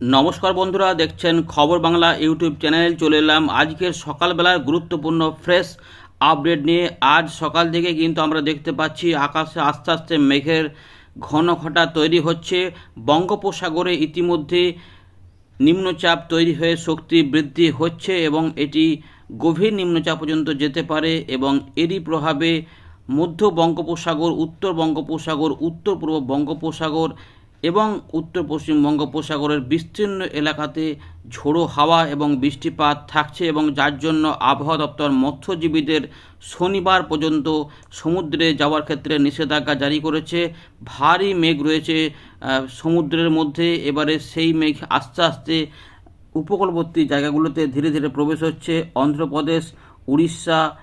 নমস্কার বন্ধুরা, দেখছেন খবর বাংলা ইউটিউব চ্যানেল, চলে এলাম আজকের সকালবেলার গুরুত্বপূর্ণ ফ্রেশ আপডেট নিয়ে। আজ সকাল থেকে কিন্তু আমরা দেখতে পাচ্ছি আকাশে আস্তে আস্তে মেঘের ঘন ঘটা তৈরি হচ্ছে। বঙ্গোপসাগরে ইতিমধ্যে নিম্নচাপ তৈরি হয়ে শক্তি বৃদ্ধি হচ্ছে এবং এটি গভীর নিম্নচাপ পর্যন্ত যেতে পারে এবং এরই প্রভাবে মধ্য বঙ্গোপসাগর, উত্তর বঙ্গোপসাগর উত্তর পূর্ব বঙ্গোপসাগর এবং উত্তর পশ্চিম বঙ্গোপসাগরের বিস্তীর্ণ এলাকাতে ঝোড়ো হাওয়া এবং বৃষ্টিপাত থাকছে এবং যার জন্য আবহাওয়া দপ্তর মৎস্যজীবীদের শনিবার পর্যন্ত সমুদ্রে যাওয়ার ক্ষেত্রে নিষেধাজ্ঞা জারি করেছে। ভারী মেঘ রয়েছে সমুদ্রের মধ্যে। এবারে সেই মেঘ আস্তে আস্তে উপকূলবর্তী জায়গাগুলোতে ধীরে ধীরে প্রবেশ হচ্ছে। অন্ধ্রপ্রদেশ, উড়িষ্যা,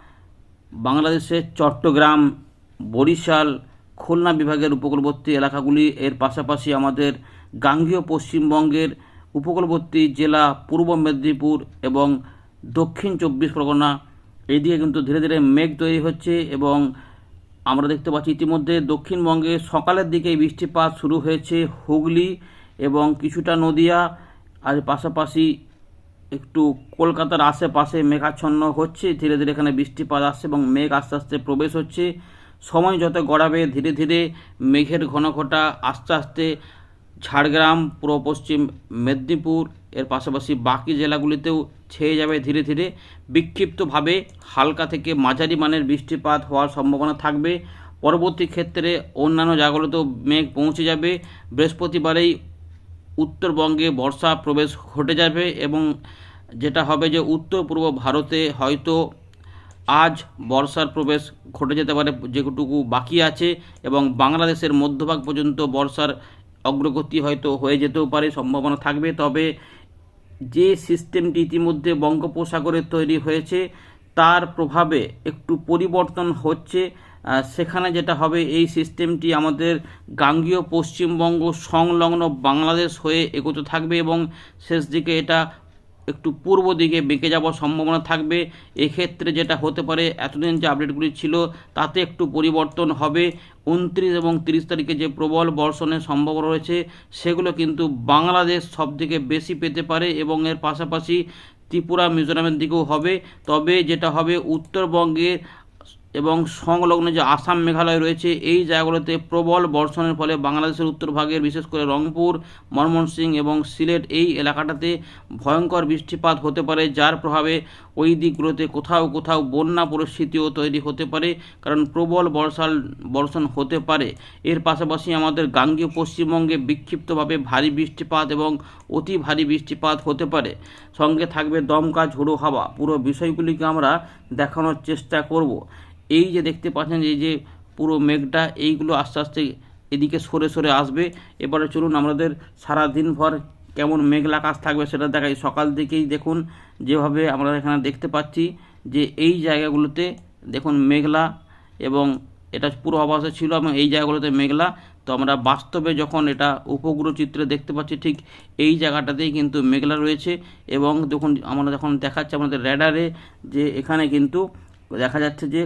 বাংলাদেশের চট্টগ্রাম, বরিশাল খুলনা বিভাগের উপকূলবর্তী এলাকাগুলি, এর পাশাপাশি আমাদের গাঙ্গীয় পশ্চিমবঙ্গের উপকূলবর্তী জেলা পূর্ব মেদিনীপুর এবং দক্ষিণ চব্বিশ পরগনা। এদিকে কিন্তু ধীরে ধীরে মেঘ তৈরি হচ্ছে এবং আমরা দেখতে পাচ্ছি ইতিমধ্যে দক্ষিণবঙ্গে সকালের দিকে বৃষ্টিপাত শুরু হয়েছে হুগলি এবং কিছুটা নদিয়া। আর পাশাপাশি একটু কলকাতার আশেপাশে মেঘাচ্ছন্ন হচ্ছে, ধীরে ধীরে এখানে বৃষ্টিপাত আসছে এবং মেঘ আস্তে আস্তে প্রবেশ হচ্ছে। সময় যত গড়াবে, ধীরে ধীরে মেঘের ঘনঘটা আস্তে আস্তে ঝাড়গ্রাম, পূর্ব পশ্চিম মেদিনীপুর, এর পাশাপাশি বাকি জেলাগুলিতেও ছেয়ে যাবে ধীরে ধীরে। বিক্ষিপ্তভাবে হালকা থেকে মাঝারি মানের বৃষ্টিপাত হওয়ার সম্ভাবনা থাকবে। পরবর্তী ক্ষেত্রে অন্যান্য জায়গাগুলোতেও মেঘ পৌঁছে যাবে। বৃহস্পতিবারেই উত্তরবঙ্গে বর্ষা প্রবেশ ঘটে যাবে এবং যেটা হবে যে উত্তর পূর্ব ভারতে হয়তো আজ বর্ষার প্রবেশ ঘটে যেতে পারে যেটুকু বাকি আছে এবং বাংলাদেশের মধ্যভাগ পর্যন্ত বর্ষার অগ্রগতি হয়তো হয়ে যেতেও পারে, সম্ভাবনা থাকবে। তবে যে সিস্টেমটি ইতিমধ্যে বঙ্গোপসাগরে তৈরি হয়েছে, তার প্রভাবে একটু পরিবর্তন হচ্ছে। সেখানে যেটা হবে, এই সিস্টেমটি আমাদের গাঙ্গীয় পশ্চিমবঙ্গ সংলগ্ন বাংলাদেশ হয়ে এগোতে থাকবে এবং শেষ দিকে এটা একটু পূর্ব দিকে বেঁকে যাওয়ার সম্ভাবনা থাকবে। এক্ষেত্রে যেটা হতে পারে, এতদিন যে আপডেটগুলি ছিল, তাতে একটু পরিবর্তন হবে। উনত্রিশ এবং তিরিশ তারিখে যে প্রবল বর্ষণের সম্ভাবনা রয়েছে, সেগুলো কিন্তু বাংলাদেশ সবথেকে বেশি পেতে পারে এবং এর পাশাপাশি ত্রিপুরা, মিজোরামের দিকেও হবে। তবে যেটা হবে উত্তরবঙ্গে এবং সংলগ্ন যে আসাম মেঘালয় রয়েছে, এই জায়গাগুলোতে প্রবল বর্ষণের ফলে বাংলাদেশের উত্তরভাগের বিশেষ করে রংপুর ময়মনসিংহ এবং সিলেট, এই এলাকাটাতে ভয়ঙ্কর বৃষ্টিপাত হতে পারে, যার প্রভাবে ওই দিকগুলোতে কোথাও কোথাও বন্যা পরিস্থিতিও তৈরি হতে পারে, কারণ প্রবল বর্ষাল, বর্ষণ হতে পারে। এর পাশাপাশি আমাদের গাঙ্গীয় পশ্চিমবঙ্গে বিক্ষিপ্তভাবে ভারী বৃষ্টিপাত এবং অতি ভারী বৃষ্টিপাত হতে পারে। সঙ্গে থাকবে দমকা ঝোড়ো হাওয়া। পুরো বিষয়গুলিকে আমরা দেখানোর চেষ্টা করব। এই যে দেখতে পাচ্ছেন এই যে পুরো মেঘটা, এইগুলো আস্তে আস্তে এদিকে সরে সরে আসবে। এবারে চলুন আমাদের সারা দিনভর কেমন মেঘলা আকাশ থাকবে সেটা দেখাই। সকাল থেকেই দেখুন, যেভাবে আমরা এখানে দেখতে পাচ্ছি যে, এই জায়গাগুলোতে দেখুন মেঘলা এবং এটা পুরো আবাসে ছিল এবং এই জায়গাগুলোতে মেঘলা। তো আমরা বাস্তবে যখন এটা উপগ্রহ চিত্রে দেখতে পাচ্ছি, ঠিক এই জায়গাটাতেই কিন্তু মেঘলা রয়েছে এবং দেখুন, আমরা যখন দেখাচ্ছে আমাদের র্যাডারে যে, এখানে কিন্তু দেখা যাচ্ছে যে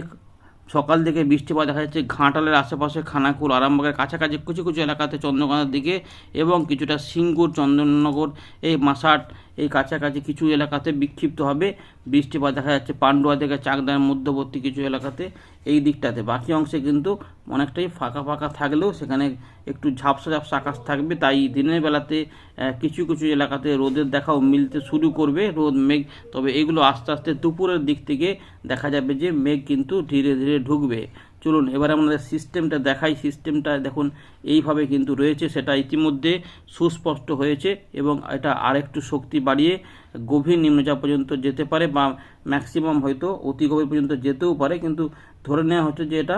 সকাল থেকে বৃষ্টিপাত দেখা যাচ্ছে, ঘাটালের আশেপাশে খানাকুল, আরামবাগের কাছাকাছি কিছু কিছু এলাকাতে চন্দ্রকোনার দিকে এবং কিছুটা সিঙ্গুর চন্দননগর এই মাসাট এই কাছাকাছি কিছু এলাকাতে বিক্ষিপ্ত হবে। বৃষ্টিপাত দেখা যাচ্ছে পান্ডুয়া থেকে চাকদার মধ্যবর্তী কিছু এলাকাতে এই দিকটাতে। বাকি অংশে কিন্তু অনেকটাই ফাঁকা ফাঁকা থাকলেও সেখানে একটু ঝাপসা ঝাপসা আকাশ থাকবে। তাই দিনের বেলাতে কিছু কিছু এলাকাতে রোদের দেখাও মিলতে শুরু করবে রোদ, মেঘ। তবে এগুলো আস্তে আস্তে দুপুরের দিক থেকে দেখা যাবে যে মেঘ কিন্তু ধীরে ধীরে ঢুকবে। চলুন, এবার আমাদের সিস্টেমটা দেখাই। সিস্টেমটা দেখুন, এইভাবে কিন্তু রয়েছে। সেটা ইতিমধ্যে সুস্পষ্ট হয়েছে এবং এটা আরেকটু শক্তি বাড়িয়ে গভীর নিম্নচাপ পর্যন্ত যেতে পারে বা ম্যাক্সিমাম হয়তো অতি গভীর পর্যন্ত যেতেও পারে। কিন্তু ধরে নেওয়া হচ্ছে যে এটা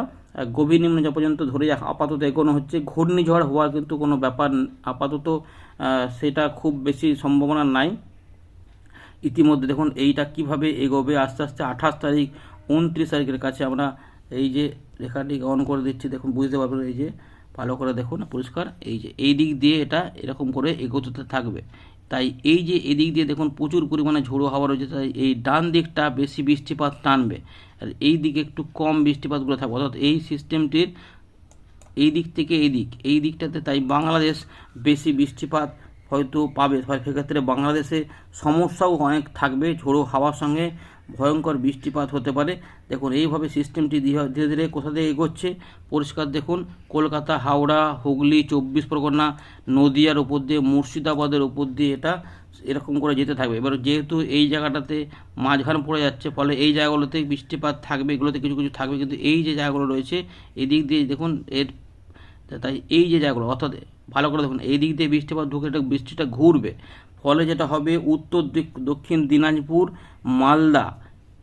গভীর নিম্নচাপ পর্যন্ত ধরে আপাতত এগোনো হচ্ছে ঘূর্ণিঝড় হওয়ার কিন্তু কোনো ব্যাপার আপাতত সেটা খুব বেশি সম্ভাবনা নাই। ইতিমধ্যে দেখুন, এইটা কীভাবে এগোবে? আস্তে আস্তে আঠাশ তারিখ, উনত্রিশ তারিখের কাছে আমরা এই যে রেখাটি অন করে দিচ্ছি, দেখুন, বুঝতে পারবেন এই যে, ভালো করে দেখুন, পরিষ্কার, এই যে, এই দিক দিয়ে এটা এরকম করে এগোতে থাকবে। তাই এই যে এদিক দিয়ে দেখুন, প্রচুর পরিমাণে ঝোড়ো হাওয়া রয়েছে, তাই এই ডান দিকটা বেশি বৃষ্টিপাত টানবে। আর এই দিকে একটু কম বৃষ্টিপাতগুলো থাকবে, অর্থাৎ এই সিস্টেমটির এই দিক থেকে এই দিক, এই দিকটাতে তাই বাংলাদেশ বেশি বৃষ্টিপাত হয়তো পাবে। সেক্ষেত্রে বাংলাদেশে সমস্যাও অনেক থাকবে, ঝোড়ো হাওয়ার সঙ্গে ভয়ঙ্কর বৃষ্টিপাত হতে পারে। দেখুন, এইভাবে সিস্টেমটি ধীরে ধীরে কোথা থেকে এগোচ্ছে? পরিষ্কার দেখুন, কলকাতা, হাওড়া, হুগলি, চব্বিশ পরগনা, নদিয়ার উপর দিয়ে, মুর্শিদাবাদের উপর দিয়ে এটা এরকম করে যেতে থাকবে। এবার যেহেতু এই জায়গাটাতে মাঝখান পড়ে যাচ্ছে, ফলে এই জায়গাগুলোতে বৃষ্টিপাত থাকবে, এগুলোতে কিছু কিছু থাকবে, কিন্তু এই যে জায়গাগুলো রয়েছে, এদিক দিয়ে দেখুন, এর তাই এই যে জায়গাগুলো, অর্থাৎ ভালো করে দেখুন, এই দিক দিয়ে বৃষ্টিপাত ঢুকে এটা বৃষ্টিটা ঘুরবে। ফলে যেটা হবে, উত্তর দিক, দক্ষিণ দিনাজপুর, মালদা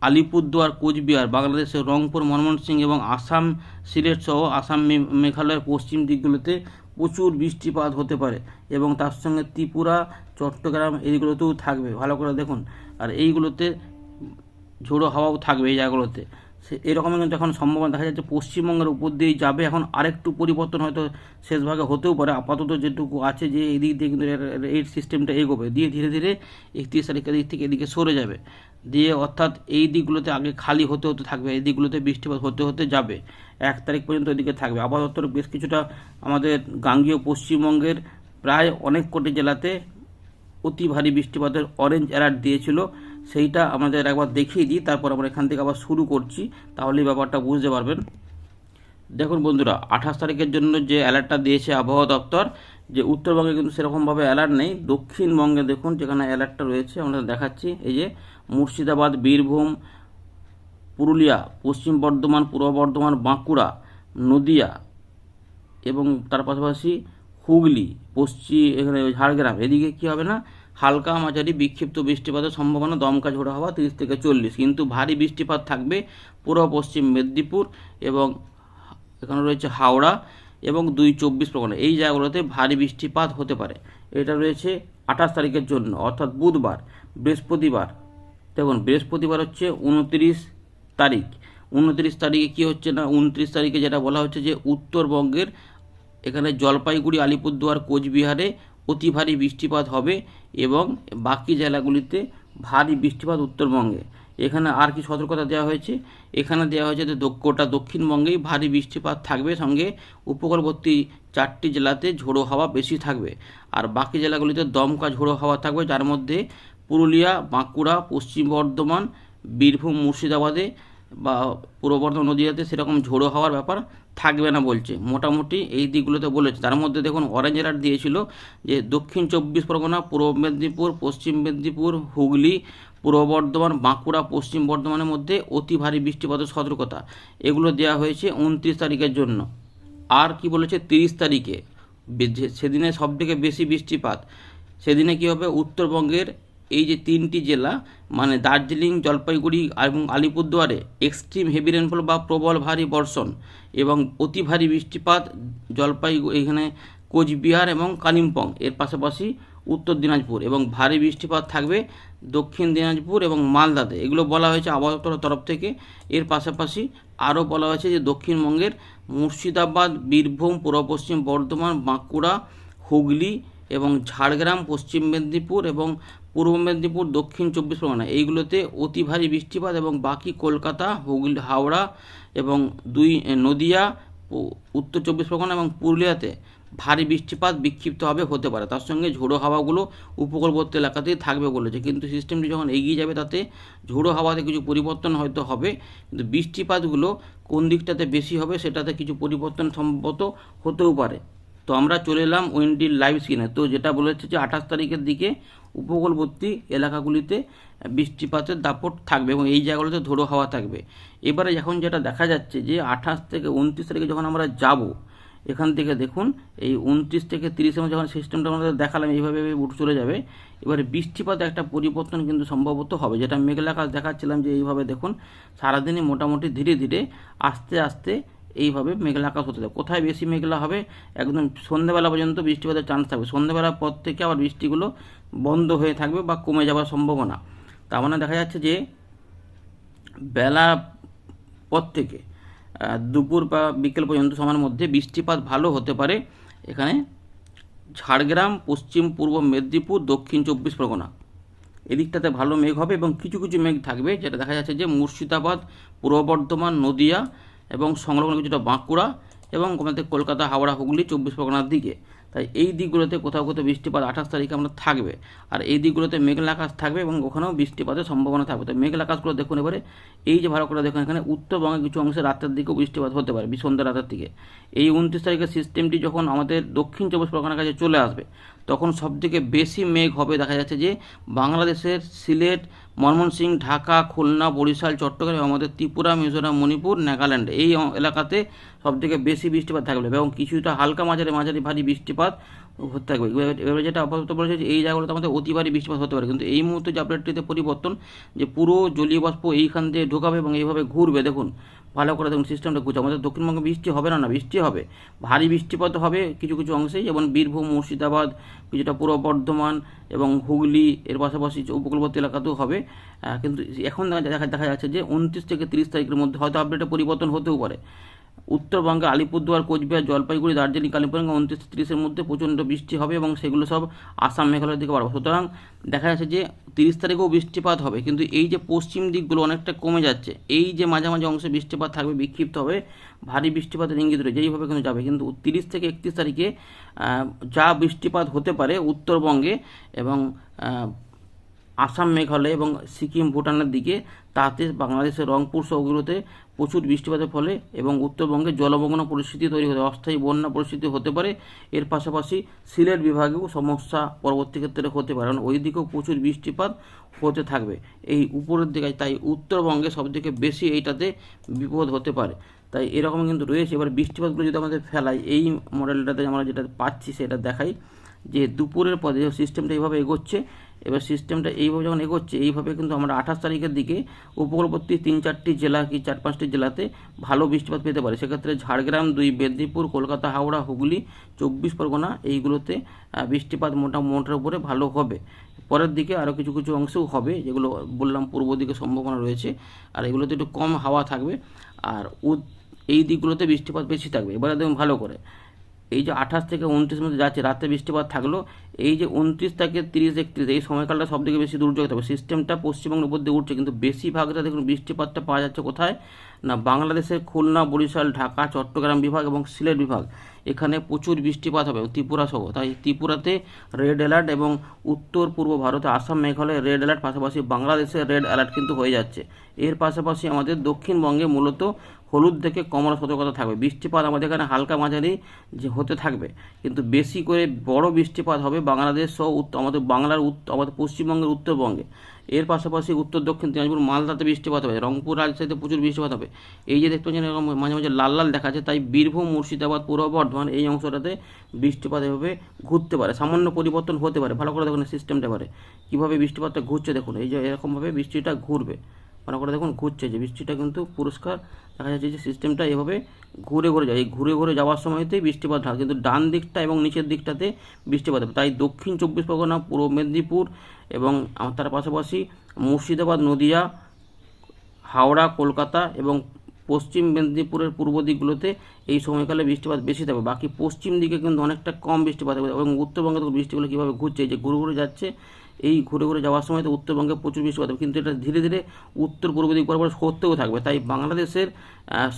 আলিপুরদুয়ার, কোচবিহার, বাংলাদেশের রংপুর, ময়মনসিংহ এবং আসাম সিলেট সহ আসাম মেঘালয়ের পশ্চিম দিকগুলোতে প্রচুর বৃষ্টিপাত হতে পারে এবং তার সঙ্গে ত্রিপুরা, চট্টগ্রাম এইগুলোতেও থাকবে। ভালো করে দেখুন। আর এইগুলোতে ঝোড়ো হাওয়াও থাকবে এই জায়গাগুলোতে। সে এরকমই কিন্তু এখন সম্ভাবনা। দেখা যাচ্ছে পশ্চিমবঙ্গের উপর দিয়েই যাবে। এখন আরেকটু পরিবর্তন হয়তো শেষ ভাগে হতেও পারে। আপাতত যেটুকু আছে যে এই দিক দিয়ে কিন্তু এই সিস্টেমটা এগোবে। দিয়ে ধীরে ধীরে একত্রিশ তারিখের দিক থেকে এদিকে সরে যাবে। দিয়ে অর্থাৎ এই দিকগুলোতে আগে খালি হতে হতে থাকবে। এই দিকগুলোতে বৃষ্টিপাত হতে হতে যাবে। এক তারিখ পর্যন্ত এদিকে থাকবে। আপাতত বেশ কিছুটা আমাদের গাঙ্গীয় পশ্চিমবঙ্গের প্রায় অনেক কোটি জেলাতে অতি ভারী বৃষ্টিপাতের অরেঞ্জ অ্যালার্ট দিয়েছিল। সেইটা আমাদের একবার দেখিয়ে দিই, তারপর আমরা এখান থেকে আবার শুরু করছি। তাহলেই ব্যাপারটা বুঝতে পারবেন। দেখুন বন্ধুরা, আঠাশ তারিখের জন্য যে অ্যালার্টটা দিয়েছে আবহাওয়া দপ্তর, যে উত্তরবঙ্গে কিন্তু সেরকমভাবে অ্যালার্ট নেই। দক্ষিণবঙ্গে দেখুন যেখানে অ্যালার্টটা রয়েছে, আমরা দেখাচ্ছি। এই যে মুর্শিদাবাদ, বীরভূম, পুরুলিয়া, পশ্চিম বর্ধমান, পূর্ব বর্ধমান, বাঁকুড়া, নদিয়া এবং তার পাশাপাশি হুগলি পশ্চিম এখানে ঝাড়গ্রাম। এদিকে কি হবে না? হালকা মাঝারি বিক্ষিপ্ত বৃষ্টিপাতের সম্ভাবনা, দমকা ঝোড়ো হওয়া তিরিশ থেকে চল্লিশ। কিন্তু ভারী বৃষ্টিপাত থাকবে পূর্ব পশ্চিম মেদিনীপুর এবং এখানে রয়েছে হাওড়া এবং দুই চব্বিশ পরগনা। এই জায়গাগুলোতে ভারী বৃষ্টিপাত হতে পারে। এটা রয়েছে আঠাশ তারিখের জন্য, অর্থাৎ বুধবার, বৃহস্পতিবার। দেখুন, বৃহস্পতিবার হচ্ছে উনত্রিশ তারিখ। উনত্রিশ তারিখে কি হচ্ছে না? উনত্রিশ তারিখে যেটা বলা হচ্ছে যে উত্তরবঙ্গের এখানে জলপাইগুড়ি, আলিপুরদুয়ার, কোচবিহারে অতি ভারী বৃষ্টিপাত হবে। এবং বাকি জেলাগুলিতে ভারী বৃষ্টিপাত উত্তরবঙ্গে। এখানে আর কি সতর্কতা দেওয়া হয়েছে? এখানে দেওয়া হয়েছে যে গোটা দক্ষিণবঙ্গেই ভারী বৃষ্টিপাত থাকবে। সঙ্গে উপকূলবর্তী চারটি জেলাতে ঝোড়ো হাওয়া বেশি থাকবে। আর বাকি জেলাগুলিতে দমকা ঝোড়ো হাওয়া থাকবে। যার মধ্যে পুরুলিয়া, বাঁকুড়া, পশ্চিম বর্ধমান, বীরভূম, মুর্শিদাবাদে বা পূর্ব বর্ধমান নদীয়াতে সেরকম ঝোড়ো হওয়ার ব্যাপার থাকবে না বলছে। মোটামুটি এই দিকগুলোতে বলেছে। তার মধ্যে দেখুন অরেঞ্জ অ্যালার্ট দিয়েছিল যে দক্ষিণ চব্বিশ পরগনা, পূর্ব মেদিনীপুর, পশ্চিম মেদিনীপুর, হুগলি, পূর্ব বর্ধমান, বাঁকুড়া, পশ্চিম বর্ধমানের মধ্যে অতি ভারী বৃষ্টিপাতের সতর্কতা। এগুলো দেওয়া হয়েছে উনত্রিশ তারিখের জন্য। আর কি বলেছে? তিরিশ তারিখে। সেদিনে সবথেকে বেশি বৃষ্টিপাত। সেদিনে কী হবে? উত্তরবঙ্গের এই যে তিনটি জেলা মানে দার্জিলিং, জলপাইগুড়ি এবং আলিপুরদুয়ারে এক্সট্রিম হেভি রেনফল বা প্রবল ভারী বর্ষণ এবং অতি ভারী বৃষ্টিপাত জলপাইগুড়ি এখানে কোচবিহার এবং কালিম্পং, এর পাশাপাশি উত্তর দিনাজপুর এবং ভারী বৃষ্টিপাত থাকবে দক্ষিণ দিনাজপুর এবং মালদাতে। এগুলো বলা হয়েছে আবহাওয়া তরফ থেকে। এর পাশাপাশি আরও বলা হয়েছে যে দক্ষিণবঙ্গের মুর্শিদাবাদ, বীরভূম পূর্ব পশ্চিম বর্ধমান, বাঁকুড়া, হুগলি এবং ঝাড়গ্রাম, পশ্চিম মেদিনীপুর এবং পূর্ব মেদিনীপুর, দক্ষিণ চব্বিশ পরগনা। এইগুলোতে অতি ভারী বৃষ্টিপাত এবং বাকি কলকাতা, হুগলি, হাওড়া এবং দুই নদিয়া উত্তর চব্বিশ পরগনা এবং পুরুলিয়াতে ভারী বৃষ্টিপাত বিক্ষিপ্তভাবে হতে পারে। তার সঙ্গে ঝোড়ো হাওয়াগুলো উপকূলবর্তী এলাকাতেই থাকবে বলেছে। কিন্তু সিস্টেমটি যখন এগিয়ে যাবে তাতে ঝোড়ো হাওয়াতে কিছু পরিবর্তন হয়তো হবে, কিন্তু বৃষ্টিপাতগুলো কোন দিকটাতে বেশি হবে সেটাতে কিছু পরিবর্তন সম্ভবত হতেও পারে। তো আমরা চলে এলাম উইন্ডির লাইভ স্ক্রিনে তো যেটা বলেছে যে আঠাশ তারিখের দিকে উপকূলবর্তী এলাকাগুলিতে বৃষ্টিপাতের দাপট থাকবে এবং এই জায়গাগুলোতে ধরো হাওয়া থাকবে। এবারে এখন যেটা দেখা যাচ্ছে যে আঠাশ থেকে উনত্রিশ তারিখে যখন আমরা যাব, এখান থেকে দেখুন, এই উনত্রিশ থেকে তিরিশের মধ্যে যখন সিস্টেমটা আমাদের দেখালাম এইভাবে উঠে চলে যাবে। এবারে বৃষ্টিপাত একটা পরিবর্তন কিন্তু সম্ভবত হবে। যেটা মেঘলা আকাশ দেখাচ্ছিলাম যে এইভাবে দেখুন, সারাদিনই মোটামুটি ধীরে ধীরে আস্তে আস্তে এইভাবে মেঘলা আকাশ হতে থাকবে। কোথায় বেশি মেঘলা হবে? একদম সন্ধ্যেবেলা পর্যন্ত বৃষ্টিপাতের চান্স থাকবে। সন্ধ্যেবেলার পর থেকে আবার বৃষ্টিগুলো বন্ধ হয়ে থাকবে বা কমে যাওয়ার সম্ভাবনা। তার মানে দেখা যাচ্ছে যে বেলা পর থেকে দুপুর বা বিকেল পর্যন্ত সময়ের মধ্যে বৃষ্টিপাত ভালো হতে পারে। এখানে ঝাড়গ্রাম, পশ্চিম, পূর্ব মেদিনীপুর, দক্ষিণ চব্বিশ পরগনা। এদিকটাতে ভালো মেঘ হবে এবং কিছু কিছু মেঘ থাকবে, যেটা দেখা যাচ্ছে যে মুর্শিদাবাদ, পূর্ব বর্ধমান, নদিয়া এবং সংলগ্ন কিছুটা বাঁকুড়া এবং আমাদের কলকাতা, হাওড়া, হুগলি, চব্বিশ পরগনার দিকে। তাই এই দিকগুলোতে কোথাও কোথাও বৃষ্টিপাত আঠাশ তারিখে আমরা থাকবে। আর এই দিকগুলোতে মেঘলা আকাশ থাকবে এবং ওখানেও বৃষ্টিপাতের সম্ভাবনা থাকবে। তাই মেঘলা আকাশগুলো দেখুন এবারে। এই যে ভালো করে দেখুন এখানে উত্তরবঙ্গে কিছু অংশে রাতের দিকেও বৃষ্টিপাত হতে পারে সন্ধ্যা রাতের দিকে। এই উনত্রিশ তারিখের সিস্টেমটি যখন আমাদের দক্ষিণ চব্বিশ পরগনার কাছে চলে আসবে তখন সবথেকে বেশি মেঘ হবে। দেখা যাচ্ছে যে বাংলাদেশের সিলেট, ময়মনসিংহ, ঢাকা, খুলনা, বরিশাল, চট্টগ্রাম আমাদের ত্রিপুরা, মিজোরাম, মণিপুর, নাগাল্যান্ড এই এলাকাতে সবথেকে বেশি বৃষ্টিপাত থাকবে এবং কিছুটা হালকা মাঝারি মাঝারি ভারী বৃষ্টিপাত হতে থাকবে। এবারে যেটা আপাতত বলেছে যে এই জায়গাগুলোতে আমাদের অতি ভারী বৃষ্টিপাত হতে পারে। কিন্তু এই মুহূর্তে যে আপডেটটিতে পরিবর্তন যে পুরো জলীয় বাষ্প এইখান দিয়ে ঢোকাবে এবং এইভাবে ঘুরবে, দেখুন ভালো করে দেখুন সিস্টেমটা ঘুরছে আমাদের দক্ষিণবঙ্গে বৃষ্টি হবে না না, বৃষ্টি হবে। ভারী বৃষ্টিপাত হবে কিছু কিছু অংশে যেমন বীরভূম, মুর্শিদাবাদ, কিছুটা পূর্ব বর্ধমান এবং হুগলি, এর পাশাপাশি উপকূলবর্তী এলাকাতেও হবে। কিন্তু এখন দেখা, দেখা- দেখা যাচ্ছে যে উনত্রিশ থেকে তিরিশ তারিখের মধ্যে হয়তো আপডেটে পরিবর্তন হতেও পারে। উত্তরবঙ্গে আলিপুরদুয়ার, কোচবিহার, জলপাইগুড়ি, দার্জিলিং কালিম্পং উনত্রিশ তিরিশের মধ্যে প্রচণ্ড বৃষ্টি হবে এবং সেগুলো সব আসাম মেঘালয়ের দিকে বাড়বে। সুতরাং দেখা যাচ্ছে যে তিরিশ তারিখেও বৃষ্টিপাত হবে, কিন্তু এই যে পশ্চিম দিকগুলো অনেকটা কমে যাচ্ছে, এই যে মাঝামাঝি অংশে বৃষ্টিপাত থাকবে, বিক্ষিপ্ত হবে, ভারী বৃষ্টিপাতের ইঙ্গিত রয়েছে, এইভাবে কিন্তু যাবে। কিন্তু তিরিশ থেকে একত্রিশ তারিখে যা বৃষ্টিপাত হতে পারে উত্তরবঙ্গে এবং আসাম, মেঘালয় এবং সিকিম, ভুটানের দিকে, তাতে বাংলাদেশের রংপুর সবগুলোতে প্রচুর বৃষ্টিপাতের ফলে এবং উত্তরবঙ্গে জলমগ্ন পরিস্থিতি তৈরি হতে অস্থায়ী বন্যা পরিস্থিতি হতে পারে। এর পাশাপাশি সিলেট বিভাগেও সমস্যা পরবর্তী ক্ষেত্রে হতে পারে। কারণ ওই দিকেও প্রচুর বৃষ্টিপাত হতে থাকবে। এই উপরের দিকে, তাই উত্তরবঙ্গে সবথেকে বেশি এইটাতে বিপদ হতে পারে। তাই এরকম কিন্তু রয়েছে। এবার বৃষ্টিপাতগুলো যদি আমাদের ফেলাই, এই মডেলটাতে আমরা যেটা পাচ্ছি, সেটা দেখাই যে দুপুরের পরে সিস্টেমটা এইভাবে এগোচ্ছে এবার সিস্টেমটা এইভাবে যখন এগোচ্ছে, এইভাবে কিন্তু আমরা আঠাশ তারিখের দিকে উপকূলবর্তী তিন চারটি জেলা কি চার পাঁচটি জেলাতে ভালো বৃষ্টিপাত পেতে পারে। সেক্ষেত্রে ঝাড়গ্রাম, দুই মেদিনীপুর, কলকাতা, হাওড়া, হুগলি, চব্বিশ পরগনা এইগুলোতে বৃষ্টিপাত মোটা মোটার উপরে ভালো হবে। পরের দিকে আরও কিছু কিছু অংশেও হবে, যেগুলো বললাম পূর্ব দিকে সম্ভাবনা রয়েছে, আর এগুলোতে একটু কম হাওয়া থাকবে, আর এই দিকগুলোতে বৃষ্টিপাত বেশি থাকবে। এবারে দেখুন ভালো করে, এই যে আঠাশ থেকে উনত্রিশ মধ্যে যাচ্ছে, রাতে বৃষ্টিপাত থাকল এই যে উনত্রিশ থেকে তিরিশ, একত্রিশ, এই সময়কালটা সব থেকে বেশি দুর্যোগ থাকবে সিস্টেমটা পশ্চিমবঙ্গের উপর দিয়ে উঠছে, কিন্তু বেশিরভাগটা দেখুন, বৃষ্টিপাতটা পাওয়া যাচ্ছে কোথায়? না, বাংলাদেশের খুলনা, বরিশাল, ঢাকা, চট্টগ্রাম বিভাগ এবং সিলেট বিভাগ। এখানে প্রচুর বৃষ্টিপাত হবে, ত্রিপুরা সহ। তাই ত্রিপুরাতে রেড অ্যালার্ট এবং উত্তর পূর্ব ভারতে, আসাম, মেঘালয় রেড অ্যালার্ট পাশাপাশি বাংলাদেশে রেড অ্যালার্ট কিন্তু হয়ে যাচ্ছে। এর পাশাপাশি আমাদের দক্ষিণবঙ্গে মূলত হলুদ থেকে কমলা সতর্কতা থাকবে। বৃষ্টিপাত আমাদের এখানে হালকা মাঝারি যে হতে থাকবে, কিন্তু বেশি করে বড় বৃষ্টিপাত হবে বাংলাদেশ সহ আমাদের বাংলার আমাদের পশ্চিমবঙ্গের উত্তরবঙ্গে। এর পাশাপাশি উত্তর, দক্ষিণ দিনাজপুর, মালদাতে বৃষ্টিপাত হবে, রংপুর, রাজশাহীতে প্রচুর বৃষ্টিপাত হবে। এই যে দেখতে পাচ্ছেন, এরকম মাঝে মাঝে লাল লাল দেখা যাচ্ছে, তাই বীরভূম, মুর্শিদাবাদ, পূর্ব বর্ধমান এই অংশটাতে বৃষ্টিপাত এভাবে ঘুরতে পারে, সামান্য পরিবর্তন হতে পারে। ভালো করে দেখুন সিস্টেমটা পারে কীভাবে বৃষ্টিপাতটা ঘুরছে দেখুন, এই যে এরকমভাবে বৃষ্টিটা ঘুরবে। ভালো করে দেখুন ঘুরছে যে বৃষ্টিটা কিন্তু পুরস্কার, দেখা যাচ্ছে যে সিস্টেমটা এভাবে ঘুরে ঘুরে যায়। এই ঘুরে ঘুরে যাওয়ার সময়তেই বৃষ্টিপাত হয় কিন্তু ডান দিকটা এবং নিচের দিকটাতে বৃষ্টিপাত হবে। তাই দক্ষিণ চব্বিশ পরগনা, পূর্ব মেদিনীপুর এবং তার পাশাপাশি মুর্শিদাবাদ, নদিয়া, হাওড়া, কলকাতা এবং পশ্চিম মেদিনীপুরের পূর্ব দিকগুলোতে এই সময়কালে বৃষ্টিপাত বেশি থাকবে। বাকি পশ্চিম দিকে কিন্তু অনেকটা কম বৃষ্টিপাত হবে এবং উত্তরবঙ্গে তো বৃষ্টিগুলো কীভাবে ঘুরছে যে ঘুরে ঘুরে যাচ্ছে এই ঘুরে ঘুরে যাওয়ার সময় তো উত্তরবঙ্গে প্রচুর বৃষ্টিপাত হবে। কিন্তু এটা ধীরে ধীরে উত্তর পূর্ব দিক বরাবর সরতেও থাকবে। তাই বাংলাদেশের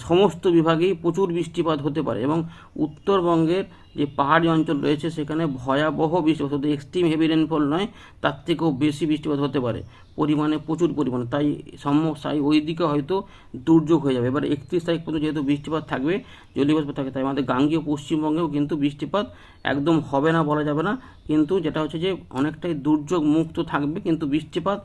সমস্ত বিভাগেই প্রচুর বৃষ্টিপাত হতে পারে এবং উত্তরবঙ্গের যে পাহাড়ি অঞ্চল রয়েছে, সেখানে ভয়াবহ বৃষ্টিপাত শুধু এক্সট্রিম হেভি রেনফল নয়, তার থেকেও বেশি বৃষ্টিপাত হতে পারে। পরিমাণে প্রচুর পরিমাণে। তাই সমস্যায় ওই দিকে হয়তো দুর্যোগ হয়ে যাবে। এবার একত্রিশ তারিখ পর্যন্ত যেহেতু বৃষ্টিপাত থাকবে, জলীয়বাষ্প থাকে, তাই আমাদের গাঙ্গীয় পশ্চিমবঙ্গেও কিন্তু বৃষ্টিপাত একদম হবে না, বলা যাবে না। কিন্তু যেটা হচ্ছে যে, অনেকটাই দুর্যোগ মুক্ত থাকবে, কিন্তু বৃষ্টিপাত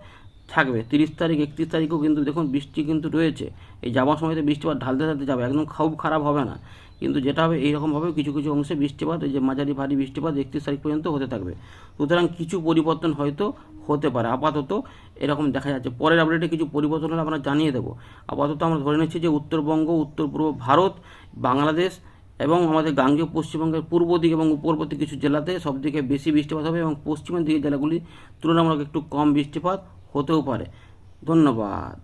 থাকবে। তিরিশ তারিখ, একত্রিশ তারিখেও কিন্তু দেখুন বৃষ্টি কিন্তু রয়েছে। এই যাওয়ার সময় তো বৃষ্টিপাত ঢালতে ঢালতে যাবে। একদম খুব খারাপ হবে না। কিন্তু যেটা হবে এইরকমভাবে কিছু কিছু অংশে বৃষ্টিপাত যে মাঝারি ভারী বৃষ্টিপাত একত্রিশ তারিখ পর্যন্ত হতে থাকবে। সুতরাং কিছু পরিবর্তন হয়তো হতে পারে। আপাতত এরকম দেখা যাচ্ছে। পরের আপডেটে কিছু পরিবর্তন হলে আমরা জানিয়ে দেবো। আপাতত আমরা ধরে নিচ্ছি যে উত্তরবঙ্গ উত্তর পূর্ব ভারত, বাংলাদেশ এবং আমাদের গাঙ্গেয় পশ্চিমবঙ্গের পূর্ব দিক এবং উপরবর্তী কিছু জেলাতে সবথেকে বেশি বৃষ্টিপাত হবে এবং পশ্চিমের দিকের জেলাগুলি তুলনামূলক একটু কম বৃষ্টিপাত হতেও পারে। ধন্যবাদ।